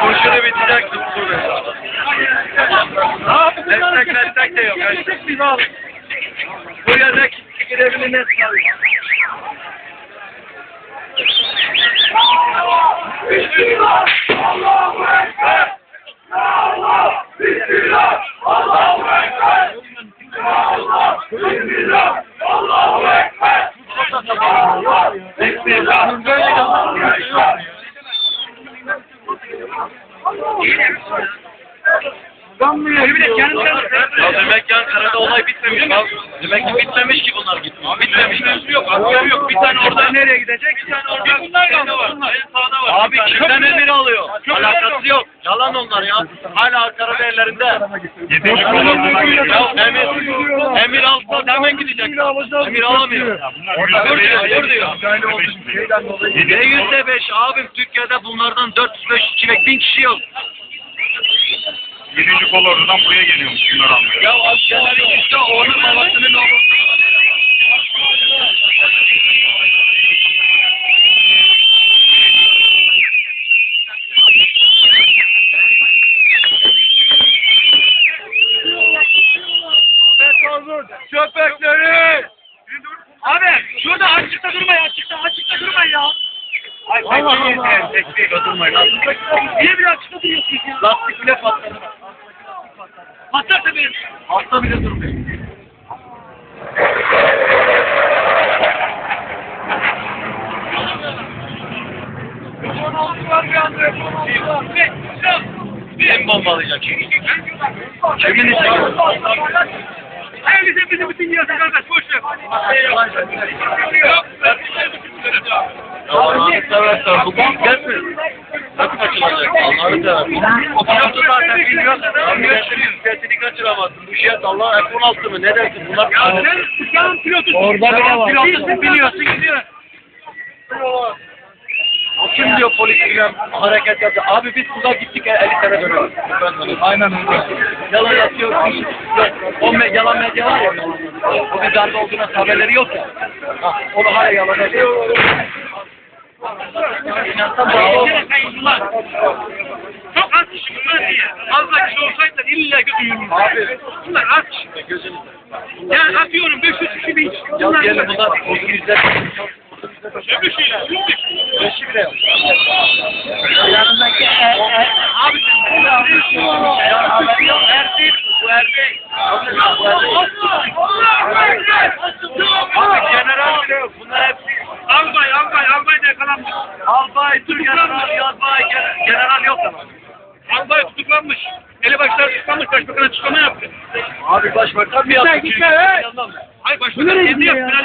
Kurşunu biteceksin bunu. Destek destek de yok. Buraya da gidebilir ne Ya demek ki Ankara'da olay bitmemiş. Demek ki bitmemiş ki bunlar gitmiyor. Bitmemiş. Yok, asker yok. Bir tane orada nereye gidecek? Bir tane orada. Bunlar kaldı. Bunlar. En sağda var. Abi kimden emir alıyor? Alakası yok. Yalan onlar ya. Hala Ankara'da ellerinde. Ya emir, emir alsa hemen gidecek. Emir alamıyor. Dur diyor, dur diyor. Ne yüzde beş abim Türkiye'de bunlardan 405 kişi, 1000 kişi yok. Yedinci kolordudan buraya geliyormuş bunlar almaya. Ya askerler de onun babasının oğlu. Açıkta durmayın açıkta açıkta durmayın ya. Ay bekleyin yeter, bekleyin oturmayın. Niye bir açıkta duruyorsunuz ya? Lastik bile patladı. Patlar tabii. Hasta bile durmuyor. Kim bombalayacak? Kimin işi? Herkese bizi bütün yiyorsa kardeş boş ver. Allah'ını seversen bu gitmez mi? Nasıl kaçılacak? Allah'ını seversen. O pilotu zaten biliyorsun. Sesini kaçıramazsın. Bu şey Allah F-16 mı? Ne dersin? Bunlar Ya sen uçağın pilotusun. Orada bile var. Biliyorsun biliyorsun gidiyor. Kim diyor polis bilmem hareket yaptı. Abi biz burada gittik 50 sene dönüyoruz. Aynen öyle. Yalan atıyor. Bir şey me yalan medya var ya. Bir darbe olduğuna haberleri yok ya. Ha, onu hala yalan atıyor. İnansan. Çok az kişi bunlar diye. Fazla kişi olsaydı illa ki duyulur. Abi. Bunlar az kişi. Gözünü Yani atıyorum 500 kişi bin kişi. Ya Bunlar diyelim bunlar o yüzler. Öbür şeyler. Üzüldük. Beşi bile yok. General bile yok. Bunlar hepsi Albay, albay, albay da yakalanmış. albay, Türk general, albay, gen- general yok. Albay tutuklanmış. Elebaşlar tutuklanmış, başbakan açıklama yaptı. Abi başbakan Gitme, yaptı. gitme, mı? Hayır başbakan kendi yaptı.